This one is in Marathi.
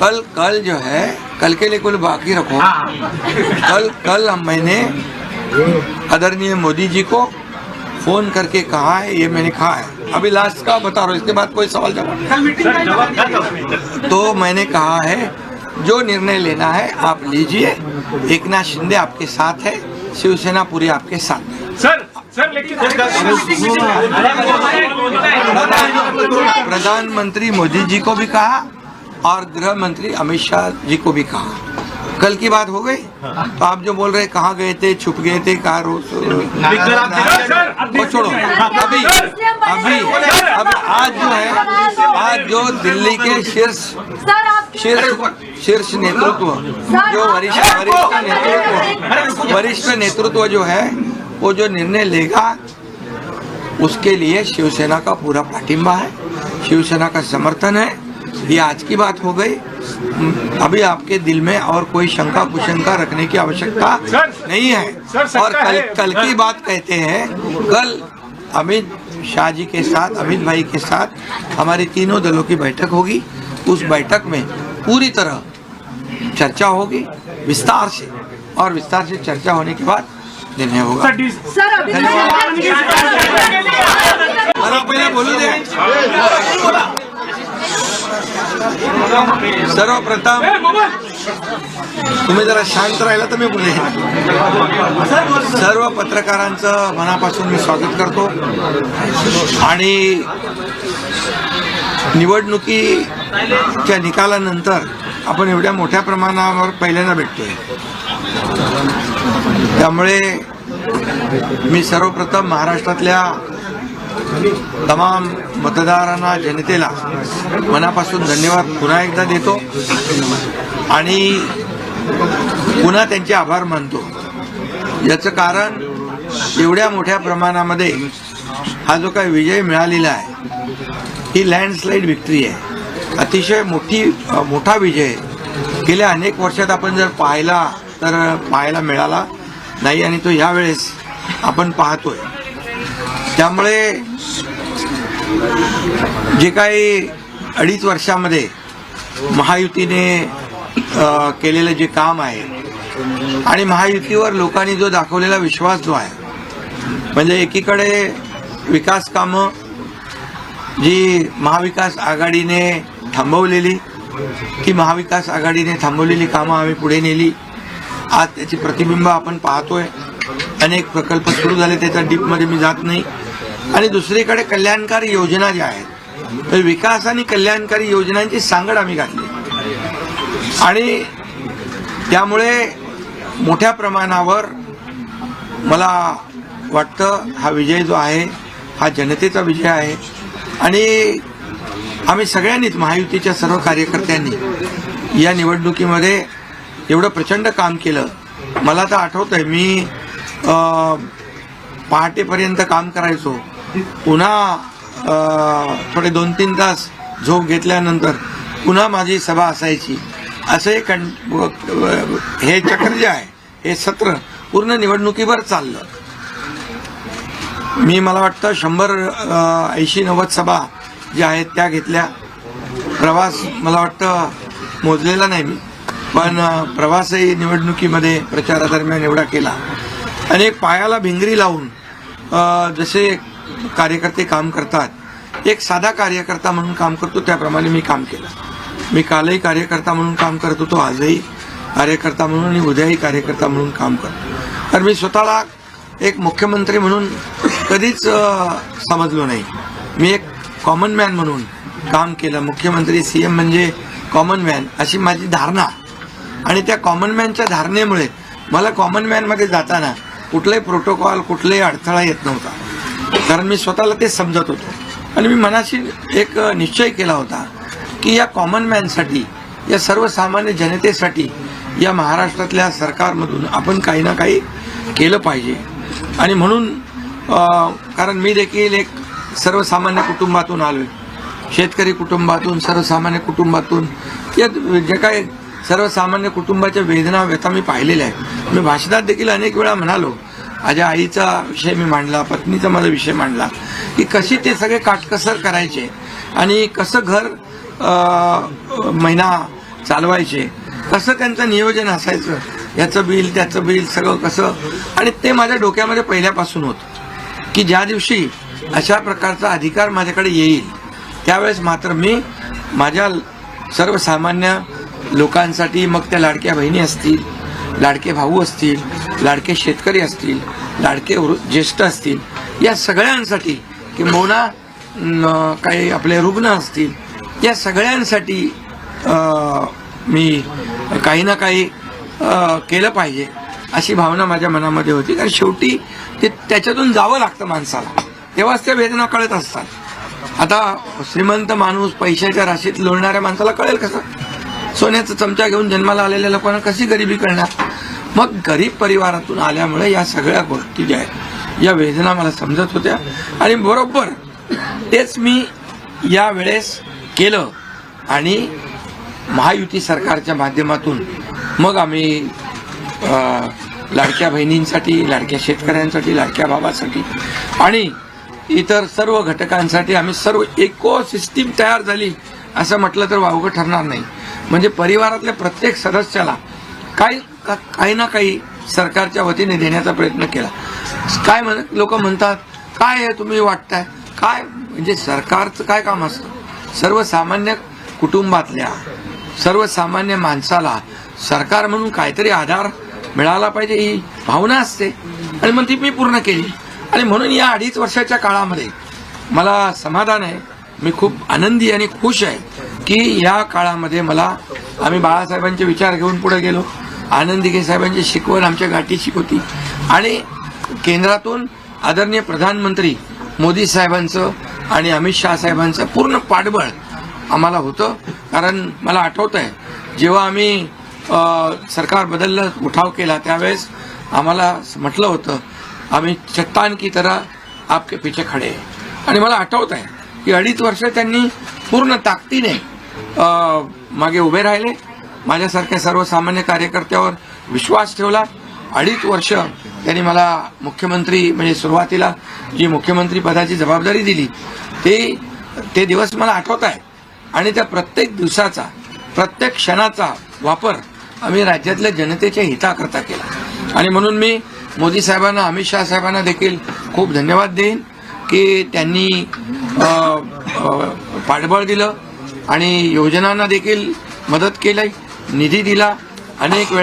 कल कल जो है कल के लिए कुल बाकी रखो। कल कल हम मैंने आदरणीय मोदी जी को फ़ोन करके कहा है ये मैंने कहा है। अभी लास्ट का बता रहा हूँ इसके बाद कोई सवाल जवाब तो मैंने कहा है जो निर्णय लेना है आप लीजिए। एक नाथ शिंदे आपके साथ है शिवसेना पूरी आपके साथ है। सर सर लेकिन प्रधानमंत्री मोदी जी को भी कहा और गृह मंत्री अमित शाह जी को भी कहा कल की बात हो गई हाँ। तो आप जो बोल रहे कहाँ गए थे छुप गए थे कहा रोज वो छोड़ो अभी अभी अभी आज जो है आज जो दिल्ली के शीर्ष शीर्ष शीर्ष नेतृत्व जो वरिष्ठ वरिष्ठ नेतृत्व वरिष्ठ नेतृत्व जो है वो जो निर्णय लेगा उसके लिए शिवसेना का पूरा पाटिंबा है शिवसेना का समर्थन है ये आज की बात हो गई। अभी आपके दिल में और कोई शंका कुशंका रखने की आवश्यकता नहीं है। और कल कल की बात कहते हैं कल अमित शाह जी के साथ अमित भाई के साथ हमारी तीनों दलों की बैठक होगी। उस बैठक में पूरी तरह चर्चा होगी विस्तार से और विस्तार से चर्चा होने के बाद निर्णय होगा। सर मला दे। सर्वप्रथम तुम्ही जरा शांत राहिला तर मी बोले सर्व पत्रकारांचं मनापासून मी स्वागत करतो. आणि निवडणुकीच्या निकालानंतर आपण एवढ्या मोठ्या प्रमाणावर पहिल्यांदा भेटतोय. त्यामुळे मी सर्वप्रथम महाराष्ट्रातल्या तमाम मतदारांना जनतेला मनापासून धन्यवाद. पुन्हा एकदा देतो आणि पुन्हा त्यांचे आभार मानतो. याचं कारण एवढ्या मोठ्या प्रमाणामध्ये हा जो काही विजय मिळालेला आहे ही लँडस्लाईड विक्ट्री आहे. अतिशय मोठी मोठा विजय. गेल्या अनेक वर्षात आपण जर पाहिला तर पाहायला मिळाला नाही आणि तो यावेळेस आपण पाहतोय. त्यामुळे जे काही अडीच वर्षामध्ये महायुतीने केलेलं जे काम आहे आणि महायुतीवर लोकांनी जो दाखवलेला विश्वास जो आहे म्हणजे एकीकडे विकास कामं जी महाविकास आघाडीने थांबवलेली ती महाविकास आघाडीने थांबवलेली कामं आम्ही पुढे नेली आज त्याची प्रतिबिंब आपण पाहतोय. अनेक प्रकल्प सुरू झाले त्याच्या डीपमध्ये मी जात नाही. आणि दुसरीकडे कल्याणकारी योजना ज्या आहेत विकास आणि कल्याणकारी योजनांची सांगड आम्ही घातली. आणि त्यामुळे मोठ्या प्रमाणावर मला वाटतं हा विजय जो आहे हा जनतेचा विजय आहे. आणि आम्ही सगळ्यांनीच महायुतीच्या सर्व कार्यकर्त्यांनी या निवडणुकीमध्ये एवढं प्रचंड काम केलं. मला तर आठवतं आहे मी पहाटेपर्यंत काम करायचो. पुन्हा थोडे दोन तीन तास झोप घेतल्यानंतर पुन्हा माझी सभा असायची. असे कं हे चक्र जे आहे हे सत्र पूर्ण निवडणुकीवर चाललं. मी मला वाटतं शंभर ऐंशी नव्वद सभा ज्या आहेत त्या घेतल्या. प्रवास मला वाटतं मोजलेला नाही मी. पण प्रवासही निवडणुकीमध्ये प्रचारादरम्यान एवढा केला. आणि एक पायाला भिंगरी लावून जसे कार्यकर्ते काम करतात एक साधा कार्यकर्ता म्हणून काम करतो त्याप्रमाणे मी काम केलं. मी कालही कार्यकर्ता म्हणून काम करत होतो आजही कार्यकर्ता म्हणून आणि उद्याही कार्यकर्ता म्हणून काम करतो. तर मी स्वतःला एक मुख्यमंत्री म्हणून कधीच समजलो नाही. मी एक कॉमन मॅन म्हणून काम केलं. मुख्यमंत्री सी एम म्हणजे कॉमन मॅन अशी माझी धारणा. आणि त्या कॉमन मॅनच्या धारणेमुळे मला कॉमन मॅनमध्ये जाताना कुठलाही प्रोटोकॉल कुठलाही अडथळा येत नव्हता. कारण मी स्वतःला ते समजत होतो. आणि मी मनाशी एक निश्चय केला होता की या कॉमन मॅनसाठी या सर्वसामान्य जनतेसाठी या महाराष्ट्रातल्या सरकारमधून आपण काही ना काही केलं पाहिजे. आणि म्हणून कारण मी देखील एक सर्वसामान्य कुटुंबातून आलोय. शेतकरी कुटुंबातून सर्वसामान्य कुटुंबातून या जे काय सर्वसामान्य कुटुंबाच्या वेदना व्यथा मी पाहिलेल्या आहेत. मी भाषणात देखील अनेक वेळा म्हणालो माझ्या आईचा विषय मी मांडला पत्नीचा माझा विषय मांडला की कशी ते सगळे काटकसर करायचे आणि कसं घर महिना चालवायचे कसं त्यांचं नियोजन असायचं याचं बिल त्याचं बिल सगळं कसं? आणि ते माझ्या डोक्यामध्ये पहिल्यापासून होतं की ज्या दिवशी अशा प्रकारचा अधिकार माझ्याकडे येईल त्यावेळेस मात्र मी माझ्या सर्वसामान्य लोकांसाठी मग त्या लाडक्या बहिणी असतील लाडके भाऊ असतील लाडके शेतकरी असतील लाडके वृ- ज्येष्ठ असतील या सगळ्यांसाठी किंबहुना काही आपले रुग्ण असतील या सगळ्यांसाठी मी काही ना काही केलं पाहिजे अशी भावना माझ्या मनामध्ये होती. कारण शेवटी ते त्याच्यातून जावं लागतं माणसाला. तेव्हाच त्या वेदना कळत असतात. आता श्रीमंत माणूस पैशाच्या राशीत लोळणाऱ्या माणसाला कळेल कसं? सोन्याचा चमचा घेऊन जन्माला आलेल्या लोकांना कशी गरिबी करणार? मग गरीब परिवारातून आल्यामुळे या सगळ्या गोष्टी ज्या आहेत या वेदना मला समजत होत्या. आणि बरोबर तेच मी या वेळेस केलं. आणि महायुती सरकारच्या माध्यमातून मग आम्ही लाडक्या बहिणींसाठी लाडक्या शेतकऱ्यांसाठी लाडक्या बाबासाठी आणि इतर सर्व घटकांसाठी आम्ही सर्व इको सिस्टीम तयार झाली. असं म्हटलं तर वावगं ठरणार नाही. म्हणजे परिवारातल्या प्रत्येक सदस्याला काही का- काही ना काही सरकारच्या वतीने देण्याचा प्रयत्न केला. काय म्हण लोक म्हणतात काय आहे तुम्ही वाटताय? काय म्हणजे सरकारचं काय काम असतं? सर्वसामान्य कुटुंबातल्या सर्वसामान्य माणसाला सरकार म्हणून काहीतरी आधार मिळाला पाहिजे ही भावना असते. आणि मग ती मी पूर्ण केली. आणि म्हणून या अडीच वर्षाच्या काळामध्ये मला समाधान आहे. मी खूप आनंदी आणि खुश आहे. की या काळामध्ये मला आम्ही बाळासाहेबांचे विचार घेऊन पुढे गेलो. आनंदी साहेबांची शिकवण आमच्या गाठीशी होती. आणि केंद्रातून आदरणीय प्रधानमंत्री मोदी साहेबांचं आणि अमित शाह साहेबांचं पूर्ण पाठबळ आम्हाला होतं. कारण मला आठवत आहे जेव्हा आम्ही सरकार बदललं उठाव केला त्यावेळेस आम्हाला म्हटलं होतं आम्ही चट्टान की तरह आपके पीछे खडे आहे. आणि मला आठवत आहे की अडीच वर्ष त्यांनी पूर्ण ताकदीने मागे उभे राहिले. माझ्यासारख्या सर्वसामान्य कार्यकर्त्यावर विश्वास ठेवला. अडीच वर्ष त्यांनी मला मुख्यमंत्री म्हणजे सुरुवातीला जी मुख्यमंत्री पदाची जबाबदारी दिली ते ते दिवस मला आठवत आहे. आणि त्या प्रत्येक दिवसाचा प्रत्येक क्षणाचा वापर आम्ही राज्यातल्या जनतेच्या हिताकरता केला. आणि म्हणून मी मोदी साहेबांना अमित शहा साहेबांना देखील खूप धन्यवाद देईन की त्यांनी पाठबळ दिलं. आणि योजनांना देखील मदत केली निधी दिला अनेक वेळा